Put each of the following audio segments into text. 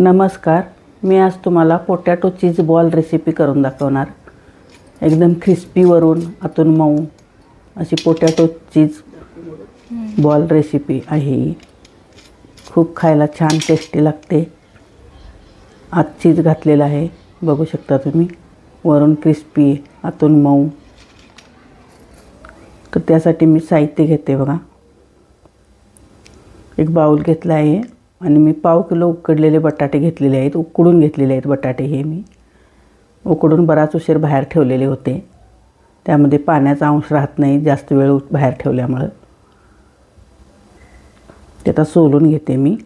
नमस्कार. मी आज तुम्हाला पोटॅटो चीज बॉल रेसिपी करून दाखवणार. एकदम क्रिस्पीवरून आतून मऊ अशी पोटॅटो चीज बॉल रेसिपी आहे खूप खायला छान टेस्टी लागते. आत चीज घातलेलं आहे. बघू शकता तुम्ही. वरून क्रिस्पी आतून मऊ. तर त्यासाठी मी साहित्य घेते बघा. एक बाऊल घेतला आहे. आणि मी पाव किलो उकडलेले बटाटे घेतलेले आहेत उकडून घेतलेले आहेत बटाटे हे मी. उकडून बराच उशीर बाहेर ठेवलेले होते. त्यामध्ये पाण्याचा अंश राहत नाही जास्त वेळ उ- बाहेर ठेवल्यामुळं. ते आता सोलून घेते मी.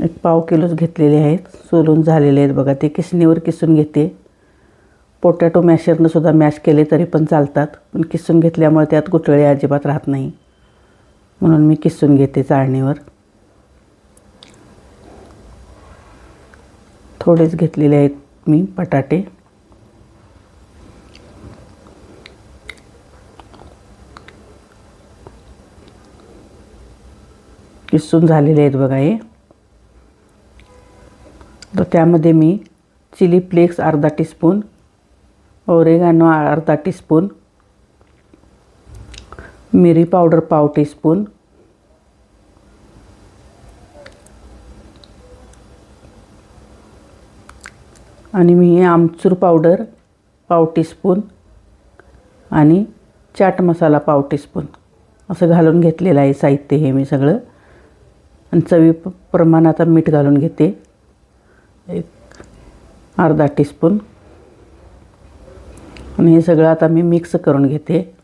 एक पाव किलोच घेतलेले आहेत सोलून झालेले आहेत बघा. ते किसणीवर किसून घेते. पोटॅटो मॅशरनं सुद्धा मॅश केले तरी पण चालतात पण किसून घेतल्यामुळे त्यात गुठळे अजिबात राहत नाही. म्हणून मी किसून घेते चाळणीवर. थोडेच घेतलेले आहेत मी बटाटे. किसून झालेले आहेत बघा हे. तर त्यामध्ये मी चिली फ्लेक्स अर्धा टीस्पून ओरेगानो अर्धा टीस्पून मिरी पावडर पाव टीस्पून आणि मी हे आमचूर पावडर पाव टीस्पून आणि चाट मसाला पाव टीस्पून असं घालून घेतलेलं आहे साहित्य हे मी सगळं. आणि चवी प्रमाणात मीठ घालून घेते. एक अर्धा टीस्पून. आणि हे सगळं आता मी मिक्स करून घेते.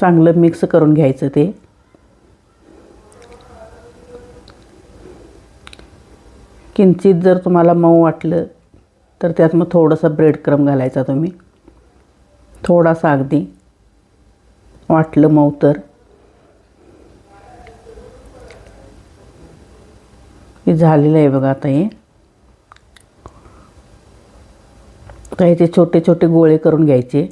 चांगलं मिक्स करून घ्यायचं ते. किंचित जर तुम्हाला मऊ वाटलं तर त्यात मग थोडंसं ब्रेड क्रम घालायचा तुम्ही. थोडासा अगदी. वाटलं मऊ तर. हे झालेलं आहे बघा आता हे. काही ते छोटे छोटे गोळे करून घ्यायचे.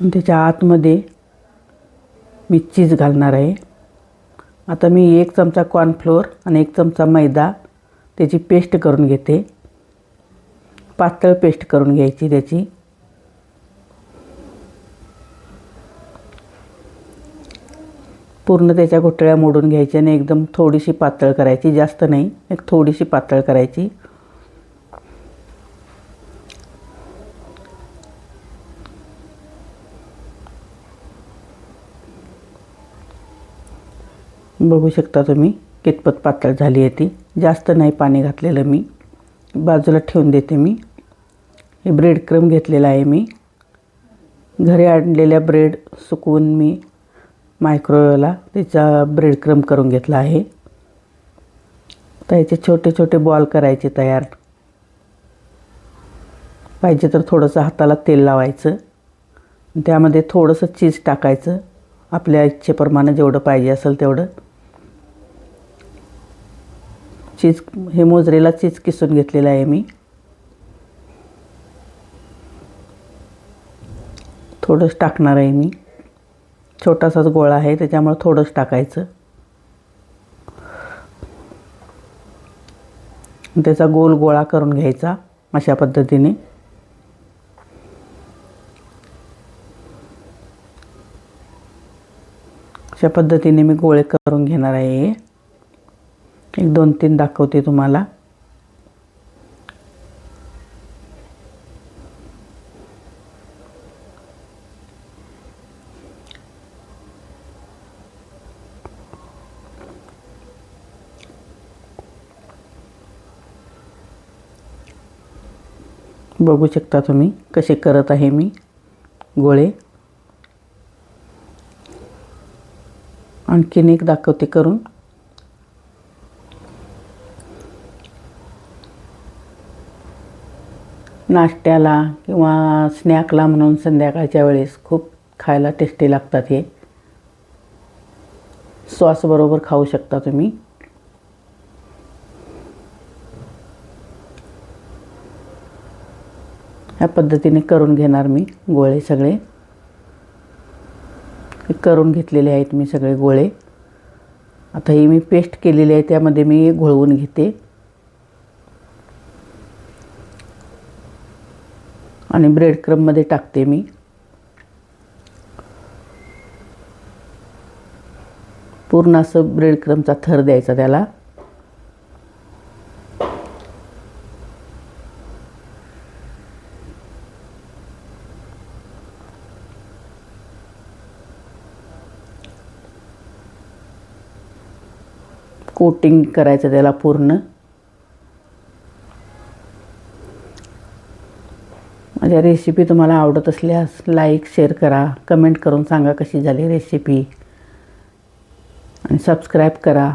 त्याच्या आतमध्ये मी चीज घालणार आहे. आता मी एक चमचा कॉर्नफ्लोअर आणि एक चमचा मैदा त्याची पेस्ट करून घेते. पातळ पेस्ट करून घ्यायची त्याची. पूर्ण त्याच्या घोटळ्या मोडून घ्यायच्या आणि एकदम थोडीशी पातळ करायची जास्त नाही एक थोडीशी पातळ करायची. बघू शकता तुम्ही कितपत पातळ झाली आहे ती. जास्त नाही पाणी घातलेलं मी. बाजूला ठेवून देते मी. हे ब्रेड क्रम घेतलेला आहे मी. घरी आणलेल्या ब्रेड सुकवून मी मायक्रोवेवला त्याचा ब्रेड क्रम करून घेतला आहे. त्याचे छोटे छोटे बॉल करायचे तयार. पाहिजे तर थोडंसं हाताला तेल लावायचं. त्यामध्ये थोडंसं चीज टाकायचं. आपल्या इच्छेप्रमाणे जेवढं पाहिजे असेल तेवढं. चीज हे मोजरेला चीज किसून घेतलेलं आहे मी. थोडंच टाकणार आहे मी. छोटासाच गोळा आहे त्याच्यामुळे थोडंच टाकायचं. त्याचा गोल गोळा करून घ्यायचा अशा पद्धतीने. अशा पद्धतीने मी गोळे करून घेणार आहे. एक दोन तीन दाखवते तुम्हाला. बघू शकता तुम्ही कसे करत आहे मी गोळे. आणखीन एक दाखवते करून. नाश्त्याला किंवा स्नॅकला म्हणून संध्याकाळच्या वेळेस खूप खायला टेस्टी लागतात हे. सॉसबरोबर खाऊ शकता तुम्ही. ह्या पद्धतीने करून घेणार मी गोळे सगळे. करून घेतलेले आहेत मी सगळे गोळे. आता ही मी पेस्ट केलेली आहे त्यामध्ये मी घोळवून घेते. आणि ब्रेड क्रममध्ये टाकते मी. पूर्ण असं ब्रेड क्रमचा थर द्यायचा त्याला. कोटिंग करायचं त्याला पूर्ण. माझ्या रेसिपी तुम्हाला आवडत असल्यास लाईक शेअर करा. कमेंट करून सांगा कशी झाली रेसिपी आणि सबस्क्राईब करा.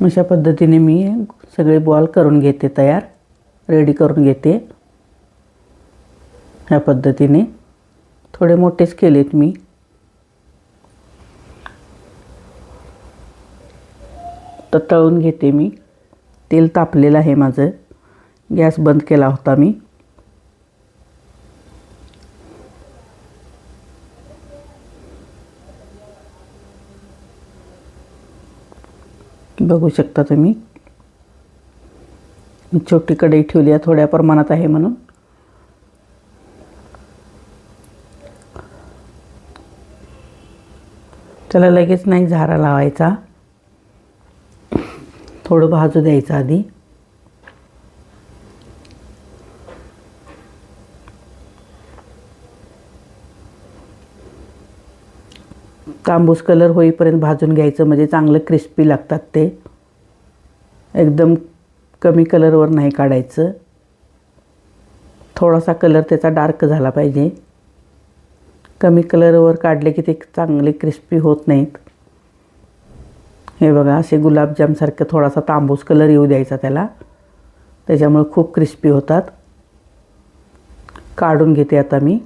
अशा पद्धतीने मी सगळे बॉल करून घेते तयार. रेडी करून घेते. ह्या पद्धतीने. थोडे मोठेच केलेत मी. तर तळून घेते मी. तेल तापलेलं आहे माझं. गॅस बंद केला होता मी. बघू शकता तुम्ही. मी छोटी कढई ठेवली आहे थोड्या प्रमाणात आहे म्हणून. त्याला लगेच नाही झारा लावायचा. थोडं भाजू द्यायचं आधी. तांबूस कलर होईपर्यंत भाजून घ्यायचं म्हणजे चांगलं क्रिस्पी लागतात ते. एकदम कमी कलरवर नाही काढायचं. थोडासा कलर त्याचा डार्क झाला पाहिजे. कमी कलरवर काढले की ते चांगले क्रिस्पी होत नाहीत. हे बघा असे गुलाबजामसारखं थोडासा तांबूस कलर येऊ द्यायचा त्याला. त्याच्यामुळे खूप क्रिस्पी होतात. काढून घेते आता मी.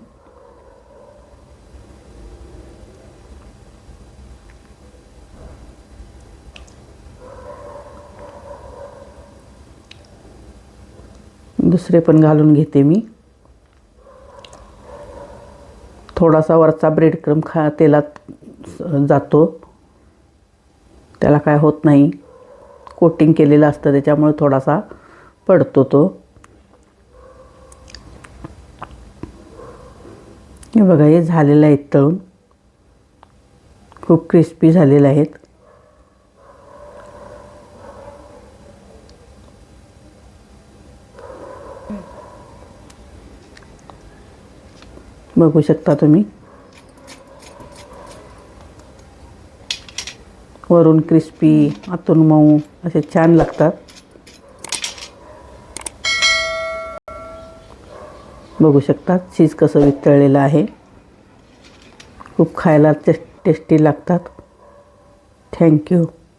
दुसरे पण घालून घेते मी. थोडासा वरचा ब्रेड क्रम खा तेलात जातो. त्याला काय होत नाही. कोटिंग केलेलं असतं त्याच्यामुळे थोडासा पडतो तो. हे बघा हे झालेलं आहेत तळून. खूप क्रिस्पी झालेले आहेत. बघू शकता तुम्ही. वरून क्रिस्पी आतून मऊ असे छान लागतात. बघू शकतात चीज कसं वितळलेलं आहे. खूप खायला टेस्टी लागतात. थँक्यू